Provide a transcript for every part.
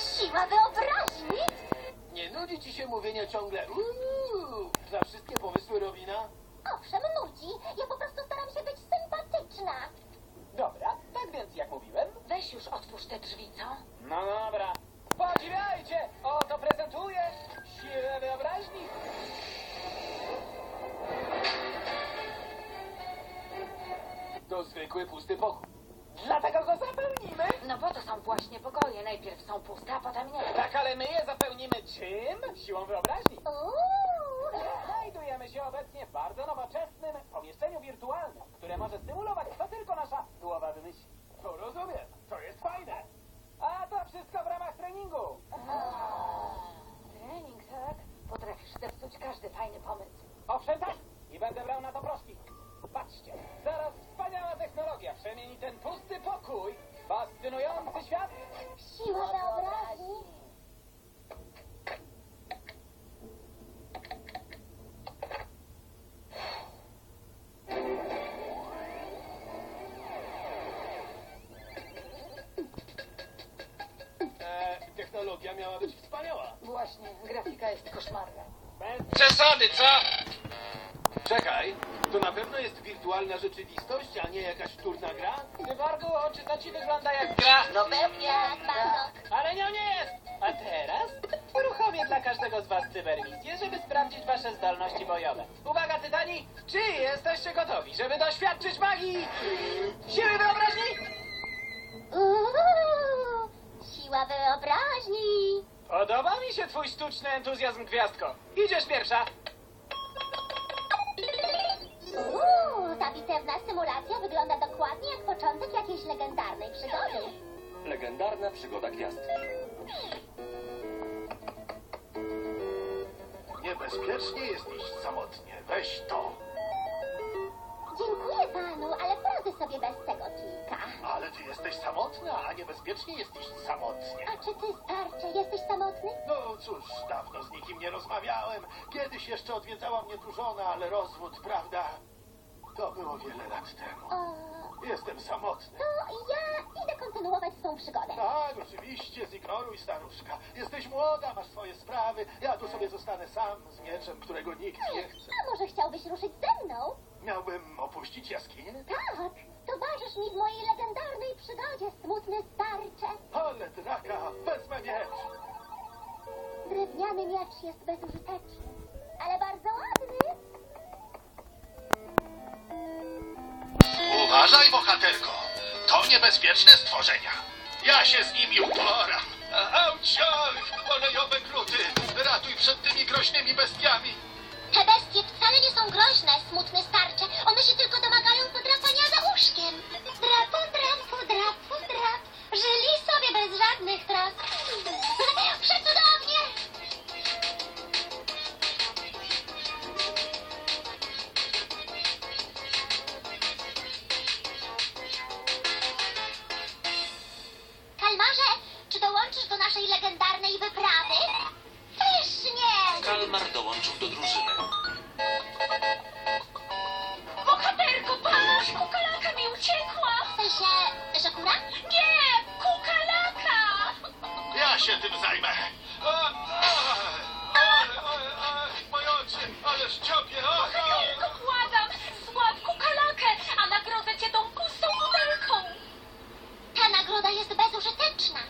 Siła wyobraźni? Nie nudzi ci się mówienie ciągle uuu, za wszystkie pomysły Robina? Owszem, nudzi. Ja po prostu staram się być sympatyczna. Dobra, tak więc jak mówiłem. Weź już otwórz te drzwi, co? No dobra. Podziwiajcie! Oto prezentuję siłę wyobraźni. To zwykły pusty pokój. Dlatego go zapełnimy. No bo to są właśnie pokoje. Najpierw są puste, a potem nie. Tak, ale my je zapełnimy czym? Siłą wyobraźni. Uuu. Znajdujemy się obecnie w bardzo nowoczesnym pomieszczeniu wirtualnym, które może symulować to tylko nasza głowa wymyśli. To rozumiem, to jest fajne. A to wszystko w ramach treningu. Trening, tak? Potrafisz zepsuć każdy fajny pomysł. Owszem tak, i będę brał na to miała być wspaniała. Właśnie, grafika jest koszmarna. Przesady, co? Czekaj, to na pewno jest wirtualna rzeczywistość, a nie jakaś szturna gra? Wywargu, czy to ci wygląda jak gra? No pewnie, jak. Ale nią nie jest! A teraz uruchomię dla każdego z was cyberwizję, żeby sprawdzić wasze zdolności bojowe. Uwaga, Tytani! Czy jesteście gotowi, żeby doświadczyć magii siły wyobraźni? Uuu. Siła wyobraźni. Podoba mi się twój sztuczny entuzjazm, gwiazdko. Idziesz pierwsza. Uuu, ta bitewna symulacja wygląda dokładnie jak początek jakiejś legendarnej przygody. Legendarna przygoda gwiazd. Niebezpiecznie jest iść samotnie. Weź to. Dziękuję panu, ale poradzę sobie bez tego kijka. Ale ty jesteś samotna, a niebezpiecznie jest iść samotnie. A czy ty, starcze, jesteś samotny? No cóż, dawno z nikim nie rozmawiałem. Kiedyś jeszcze odwiedzała mnie tu żona, ale rozwód, prawda? To było wiele lat temu. O, Jestem samotny. to ja idę kontynuować swą przygodę. Tak, oczywiście, zignoruj staruszka. Jesteś młoda, masz swoje sprawy. Ja tu sobie zostanę sam z mieczem, którego nikt nie chce. A może chciałbyś ruszyć ze mną? Opuścić jaskinię? Tak, towarzysz mi w mojej legendarnej przygodzie, smutny starcze. Ale draka, wezmę miecz. Drewniany miecz jest bezużyteczny, ale bardzo ładny. Uważaj, bohaterko! To niebezpieczne stworzenia. Ja się z nimi uporam. Auciach, olejowe kruty! Ratuj przed tymi groźnymi bestiami! Te bestie wcale nie są groźne, smutny starcze. One się tylko domagają podrapania Nie! Kukalaka! Ja się tym zajmę. A, a, oj, oj, oj, Moje oczy, ależ! Ach, ach. błagam! Złap kukalakę, a nagrodzę cię tą pustą butelką! Ta nagroda jest bezużyteczna.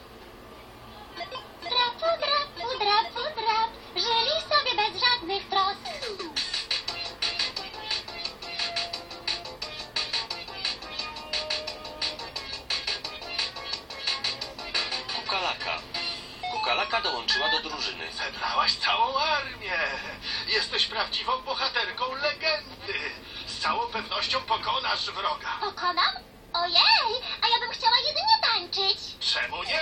Dołączyła do drużyny. Zebrałaś całą armię. Jesteś prawdziwą bohaterką legendy. Z całą pewnością pokonasz wroga. Pokonam? Ojej, a ja bym chciała jedynie tańczyć. Czemu nie?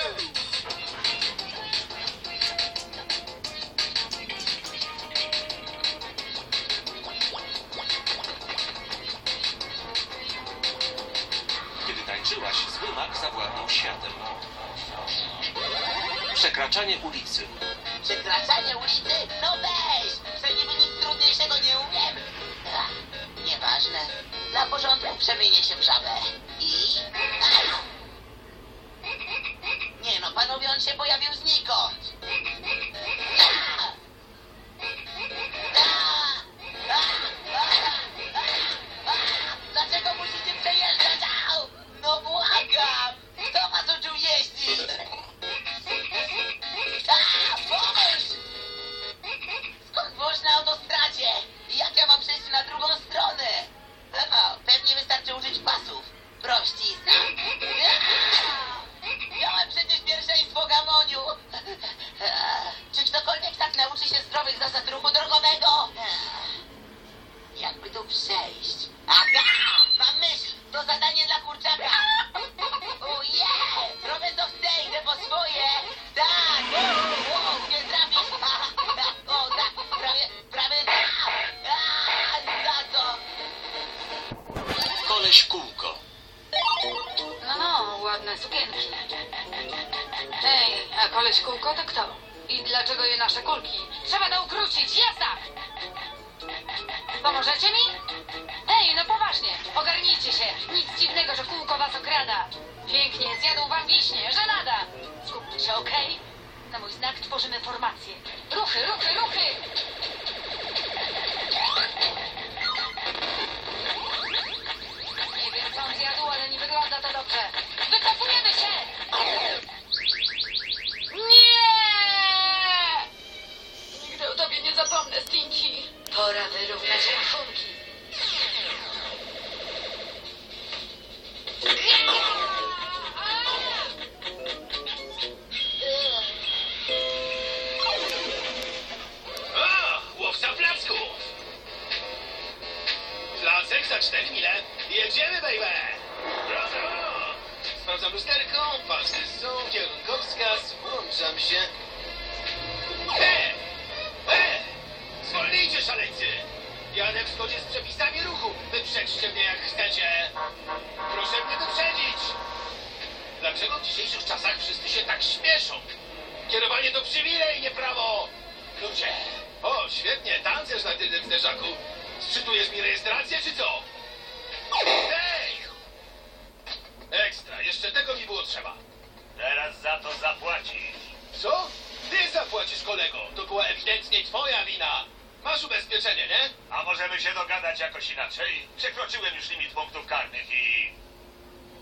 Przekraczanie ulicy. Przekraczanie ulicy? No weź! Przecież nic trudniejszego nie umiem. Ach, nieważne. Dla porządku przemienię się w żabę. I... Aj! Nie no, panowie, on się pojawił znikąd. Zdrowych zasad ruchu drogowego? Jakby tu przejść? Aha! Mam myśl! To zadanie dla kurczaka! Ojej! Robię to chcę, idę po swoje! Tak! O, o, nie trafisz! Ha, ha, O, tak! Prawie, prawie tak! A, za to! Koleś kółko. No, no, ładne sukienki. Hej, a koleś kółko to kto? I dlaczego je nasze kulki? Ukrócić, jazda! Pomożecie mi? Hej, no poważnie, ogarnijcie się. Nic dziwnego, że kółko was okrada. Pięknie, zjadł wam wiśnie, żenada. Skupmy się, okej? Na mój znak tworzymy formację. Ruchy, ruchy, ruchy! Jedziemy, baby! Sprawdzam lusterką, pasy są, kierunkowskaz, włączam się. He! He! Zwolnijcie, szaleńcy! Jadę w zgodzie z przepisami ruchu. Wyprzedźcie mnie jak chcecie. Proszę mnie wyprzedzić! Dlaczego w dzisiejszych czasach wszyscy się tak śpieszą? Kierowanie to przywilej, nie prawo! Ludzie! O, świetnie, tancerz na tylnym zderzaku. Sczytujesz mi rejestrację, czy co? Hej! Ekstra, jeszcze tego mi było trzeba. Teraz za to zapłacisz. Co? Ty zapłacisz, kolego. To była ewidentnie twoja wina. Masz ubezpieczenie, nie? A możemy się dogadać jakoś inaczej? Przekroczyłem już limit punktów karnych i...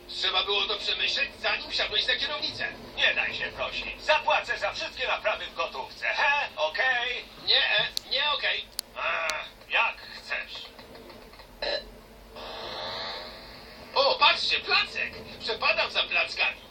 Trzeba było to przemyśleć, zanim wsiadłeś za kierownicę. Nie daj się prosić. Zapłacę za wszystkie naprawy w gotówce, he? Okej? Nie, nie okej. A, Jak chcesz. O, patrzcie, placek. Przepadam za plackami.